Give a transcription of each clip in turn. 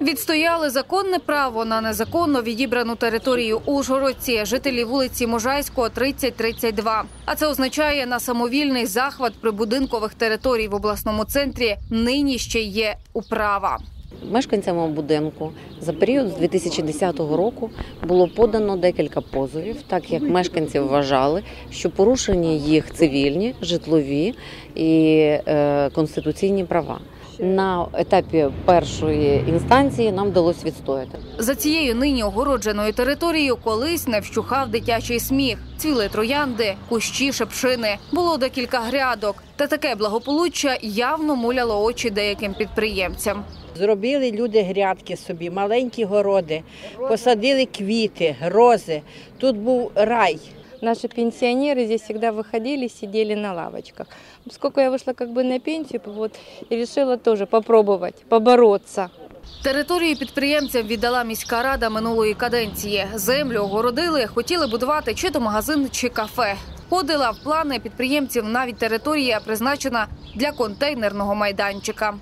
Відстояли законне право на незаконно відібрану територію Ужгородці, жителі вулиці Можайського, 30-32. А це означає на самовільний захват прибудинкових територій в обласному центрі нині ще є управа. Мешканцями будинку за період з 2010 року було подано декілька позовів, так як мешканці вважали, що порушені їх цивільні, житлові і е, конституційні права. На етапі першої інстанції нам вдалося відстояти. За цією нині огородженою територією колись не вщухав дитячий сміх. Цвіли троянди, кущі, шепшини. Було декілька грядок. Та таке благополуччя явно муляло очі деяким підприємцям. Зробили люди грядки собі, маленькі городи, посадили квіти, рози. Тут був рай Наши пенсионеры здесь всегда выходили, сидели на лавочках. Поскольку я вышла как бы на пенсию, вот, и решила тоже попробовать, побороться. Територію підприємцям віддала міська рада минулої каденції. Землю огородили, хотіли будувати чи то магазин, чи кафе. Входила в плани підприємців навіть територія, призначена для контейнерного майданчика.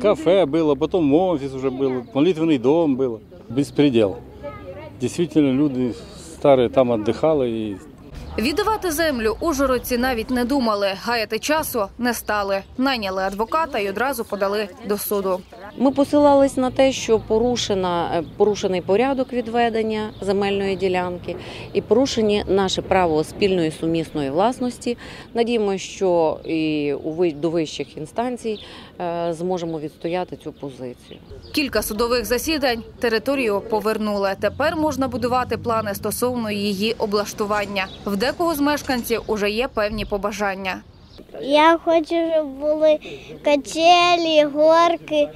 Кафе было, потом офис уже был, молитвенный дом был. Беспредел. Действительно, люди старые там отдыхали и Віддавати землю ужгородці навіть не думали. Гаяти часу не стали. Найняли адвоката і одразу подали до суду. Ми посилались на те, що порушена е, порушений порядок відведення земельної ділянки і порушені наше право спільної сумісної власності. Надіємося, що і до вищих інстанцій е, зможемо відстояти цю позицію. Кілька судових засідань територію повернули. Тепер можна будувати плани стосовно її облаштування. В декого з мешканців уже є певні побажання. Я хочу, щоб були качелі, горки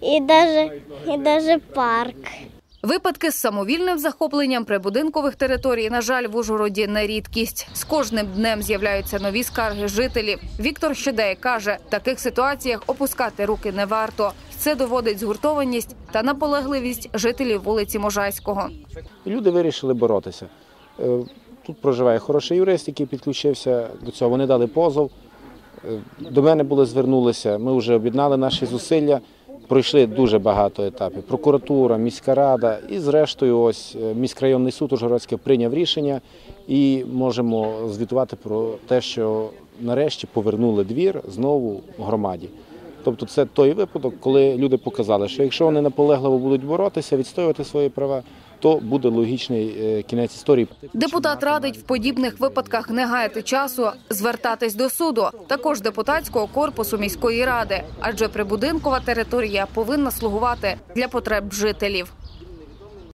і даже, і даже парк. Випадки з самовільним захопленням прибудинкових територій, на жаль, в Ужгороді не рідкість. З кожним днем з'являються нові скарги жителів. Віктор Щедей каже, в таких ситуаціях опускати руки не варто. Це доводить згуртованість та наполегливість жителів вулиці Можайського. Люди вирішили боротися. Е, Тут проживає хороший юрист, який підключився до цього. Вони дали позов. Е, До мене були звернулися. Ми вже об'єднали наші зусилля. Пройшли дуже багато етапів. Прокуратура, міська рада і, зрештою, ось е, міськрайонний суд Ужгородський прийняв рішення і можемо звітувати про те, що нарешті повернули двір знову громаді. Тобто це той випадок, коли люди показали, що якщо вони наполегливо будуть боротися, відстоювати свої права, то буде логічний е, кінець історії. Депутат радить в подібних випадках не гаяти часу, звертатись до суду, також депутатського корпусу міської ради, адже прибудинкова територія повинна слугувати для потреб жителів.